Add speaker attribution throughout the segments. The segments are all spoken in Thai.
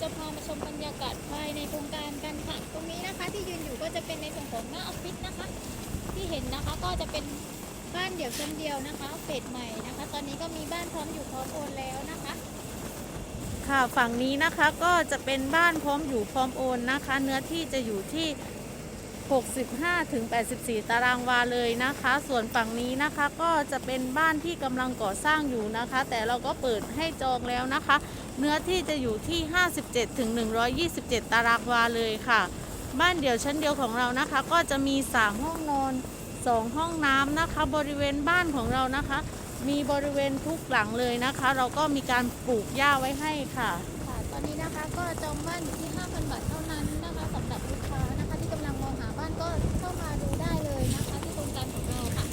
Speaker 1: จะพามาชมบรรยากาศภายในโครงการกันค่ะ ตรงนี้นะคะที่ยืนอยู่ก็จะเป็นในส่วนของหน้าออฟฟิศนะคะ ที่เห็นนะคะก็จะเป็นบ้านเดี่ยวชั้นเดียวนะคะเฟสใหม่นะคะ ตอนนี้ก็มีบ้านพร้อมอยู่พร้อมโอนแล้วนะคะ
Speaker 2: ค่ะฝั่งนี้นะคะก็จะเป็นบ้านพร้อมอยู่พร้อมโอนนะคะ เนื้อที่จะอยู่ที่ 65ถึง84 ตารางวาเลยนะคะ ส่วนฝั่งนี้นะคะก็จะเป็นบ้านที่กำลังก่อสร้างอยู่นะคะ แต่เราก็เปิดให้จองแล้วนะคะ เนื้อที่จะอยู่ที่ 57ถึง127 ตารางวาเลยค่ะ บ้านเดี่ยวชั้นเดียวของเรานะคะ ก็จะมี 3 ห้องนอน 2 ห้องน้ำนะคะ บริเวณบ้านของเรานะคะ มีบริเวณทุกหลังเลยนะคะ เราก็มีการปลูกหญ้าไว้ให้ค่ะ
Speaker 1: ค่ะ ตอนนี้นะคะก็จองบ้านอยู่ที่ 5,000 บาทเท่านั้นนะคะสำหรับลูกค้านะคะ ที่กำลังมองหาบ้านก็เข้ามาดูได้เลยนะคะ ที่โครงการของเราค่ะ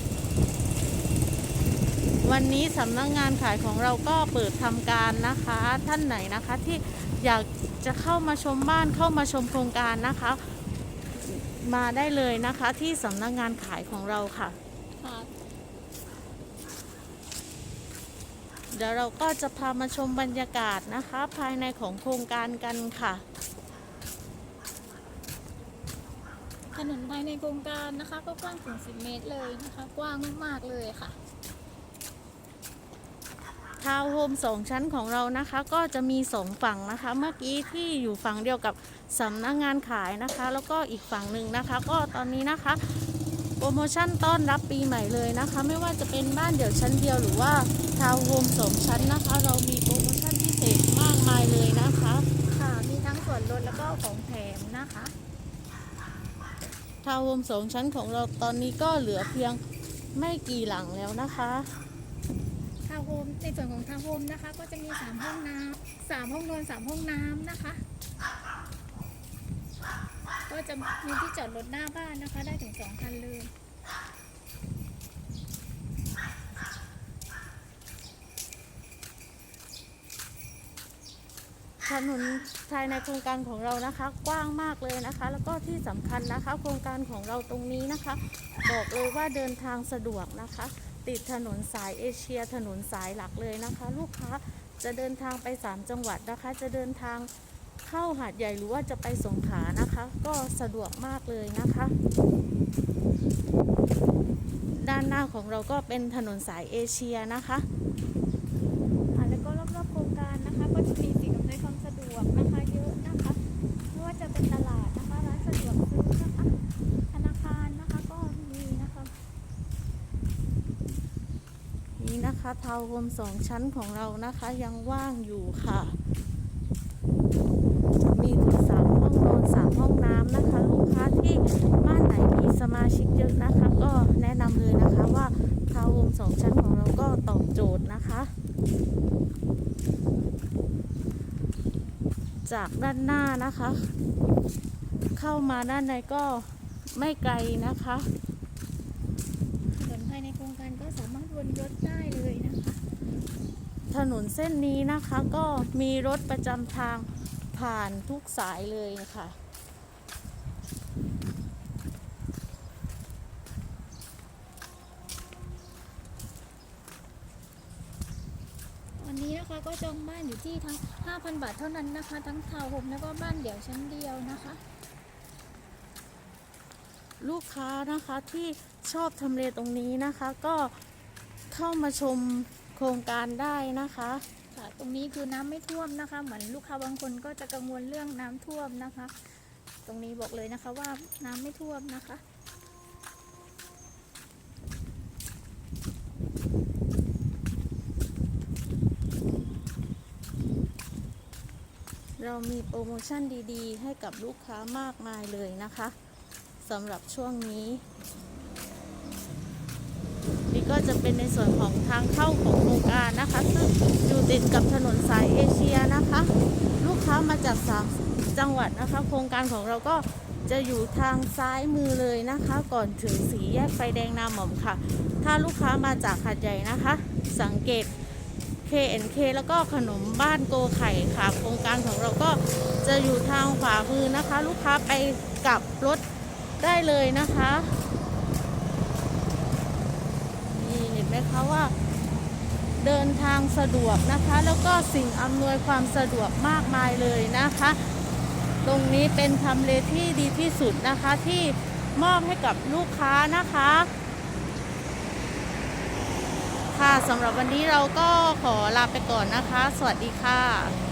Speaker 2: วันนี้สำนักงานขายของเราก็เปิดทำการนะคะ ท่านไหนนะคะที่อยากจะเข้ามาชมบ้านเข้ามาชมโครงการนะคะ มาได้เลยนะคะที่สำนักงานขายของเราค่ะ
Speaker 1: ค่ะ
Speaker 2: เดี๋ยวเราก็จะพามาชมบรรยากาศนะคะ ภายในของโครงการกันค่ะ
Speaker 1: ถนนภายในโครงการนะคะ ก็กว้างถึง 10 เมตรเลยนะคะ กว้างมากๆเลยค่ะ
Speaker 2: ทาวน์โฮมสองชั้นของเรานะคะ ก็จะมีสองฝั่งนะคะ เมื่อกี้ที่อยู่ฝั่งเดียวกับสำนักงานขายนะคะ แล้วก็อีกฝั่งหนึ่งนะคะ ก็ตอนนี้นะคะ โปรโมชั่นต้อนรับปีใหม่เลยนะคะ ไม่ว่าจะเป็นบ้านเดี่ยวชั้นเดียวหรือว่าทาวน์โฮมสองชั้นนะคะ เรามีโปรโมชั่นพิเศษมากมายเลยนะคะ
Speaker 1: ค่ะมีทั้งส่วนลดแล้วก็ของแถมนะคะ
Speaker 2: ทาวน์โฮมสองชั้นของเราตอนนี้ก็เหลือเพียงไม่กี่หลังแล้วนะคะ
Speaker 1: ทาวน์โฮมในส่วนของทาวน์โฮมนะคะ ก็จะมี3ห้องน้ำสามห้องนอน3ห้องน้ำนะคะ ก็จะมีที่จอดรถหน้าบ้านนะคะ ได้ถึง2คันเลย
Speaker 2: ถนนภายในโครงการของเรานะคะ กว้างมากเลยนะคะ แล้วก็ที่สำคัญนะคะ โครงการของเราตรงนี้นะคะ บอกเลยว่าเดินทางสะดวกนะคะ ติดถนนสายเอเชีย ถนนสายหลักเลยนะคะ ลูกค้าจะเดินทางไป 3 จังหวัดนะคะ จะเดินทางเข้าหาดใหญ่หรือว่าจะไปสงขลานะคะ ก็สะดวกมากเลยนะคะ ด้านหน้าของเราก็เป็นถนนสายเอเชียนะคะ
Speaker 1: ค่ะแล้วก็รอบๆโครงการนะคะ ก็จะมีสิ่งอำนวยความสะดวกนะคะเยอะนะคะไม่ว่าจะเป็นตลาดนะคะร้านสะดวกซื้อนะคะธนาคารนะคะก็มีนะคะ
Speaker 2: นี่นะคะทาวน์โฮมสองชั้นของเรานะคะยังว่างอยู่ค่ะ มีถึงสามห้องนอนสามห้องน้ำนะคะ ลูกค้าที่บ้านไหนมีสมาชิกเยอะนะคะ ก็แนะนำเลยนะคะว่าทาวน์โฮมสองชั้นของเราก็ตอบโจทย์นะคะ จากด้านหน้านะคะ เข้ามาด้านในก็ไม่ไกลนะคะ
Speaker 1: ถนนภายในโครงการก็สามารถวนรถได้เลยนะคะ
Speaker 2: ถนนเส้นนี้นะคะก็มีรถประจำทางผ่านทุกสายเลยค่ะ
Speaker 1: วันนี้นะคะก็จองบ้านอยู่ที่ทั้ง 5,000 บาทเท่านั้นนะคะ ทั้งทาวน์โฮมแล้วก็บ้านเดี่ยวชั้นเดียวนะคะ
Speaker 2: ลูกค้านะคะที่ชอบทำเลตรงนี้นะคะ ก็เข้ามาชม โครงการได้นะคะ
Speaker 1: ค่ะตรงนี้คือน้ำไม่ท่วมนะคะ เหมือนลูกค้าบางคนก็จะกังวลเรื่องน้ำท่วมนะคะ ตรงนี้บอกเลยนะคะว่าน้ำไม่ท่วมนะคะ
Speaker 2: เรามีโปรโมชั่นดีๆ ให้กับลูกค้ามากมายเลยนะคะสำหรับช่วงนี้ ก็จะเป็นในส่วนของทางเข้าของโครงการนะคะ ซึ่งอยู่ติดกับถนนสายเอเชียนะคะ ลูกค้ามาจากสามจังหวัดนะคะ โครงการของเราก็จะอยู่ทางซ้ายมือเลยนะคะ ก่อนถึงสีแยกไฟแดงนาหม่อมค่ะ ถ้าลูกค้ามาจากหาดใหญ่นะคะ สังเกต KNK แล้วก็ขนมบ้านโกไข่ค่ะ โครงการของเราก็จะอยู่ทางขวามือนะคะ ลูกค้าไปกลับรถได้เลยนะคะ เห็นไหมคะว่าเดินทางสะดวกนะคะ แล้วก็สิ่งอำนวยความสะดวกมากมายเลยนะคะ ตรงนี้เป็นทำเลที่ดีที่สุดนะคะที่มอบให้กับลูกค้านะคะ ค่ะสำหรับวันนี้เราก็ขอลาไปก่อนนะคะ สวัสดีค่ะ